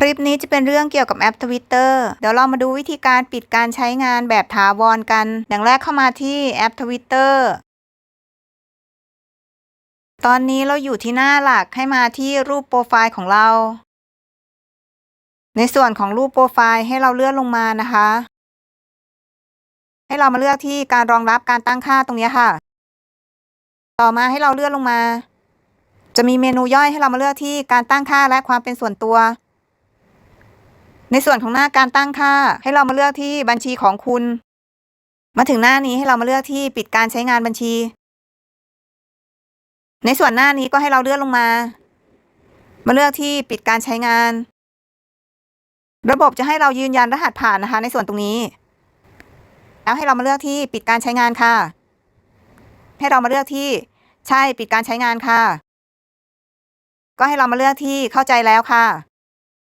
คลิปนี้จะเป็นเรื่องเกี่ยวกับแอป Twitter เดี๋ยวเรามาดูวิธีการปิดการใช้งานแบบถาวรกัน อย่างแรกเข้ามาที่แอป Twitter ตอนนี้เราอยู่ที่หน้าหลักให้มาที่รูปโปรไฟล์ของเรา ในส่วนของรูปโปรไฟล์ให้เราเลื่อนลงมานะคะ ให้เรามาเลือกที่การรองรับการตั้งค่าตรงนี้ค่ะ ต่อมาให้เราเลื่อนลงมา จะมีเมนูย่อยให้เรามาเลือกที่การตั้งค่าและความเป็นส่วนตัว ในส่วนของหน้าการตั้งค่า ให้เรามาเลือกที่บัญชีของคุณ มาถึงหน้านี้ให้เรามาเลือกที่ปิดการใช้งานบัญชี ในส่วนหน้านี้ก็ให้เราเลื่อนลงมา มาเลือกที่ปิดการใช้งาน ระบบจะให้เรายืนยันรหัสผ่านนะคะ ในส่วนตรงนี้ แล้วให้เรามาเลือกที่ปิดการใช้งานค่ะ ให้เรามาเลือกที่ใช่ปิดการใช้งานค่ะ ก็ให้เรามาเลือกที่เข้าใจแล้วค่ะ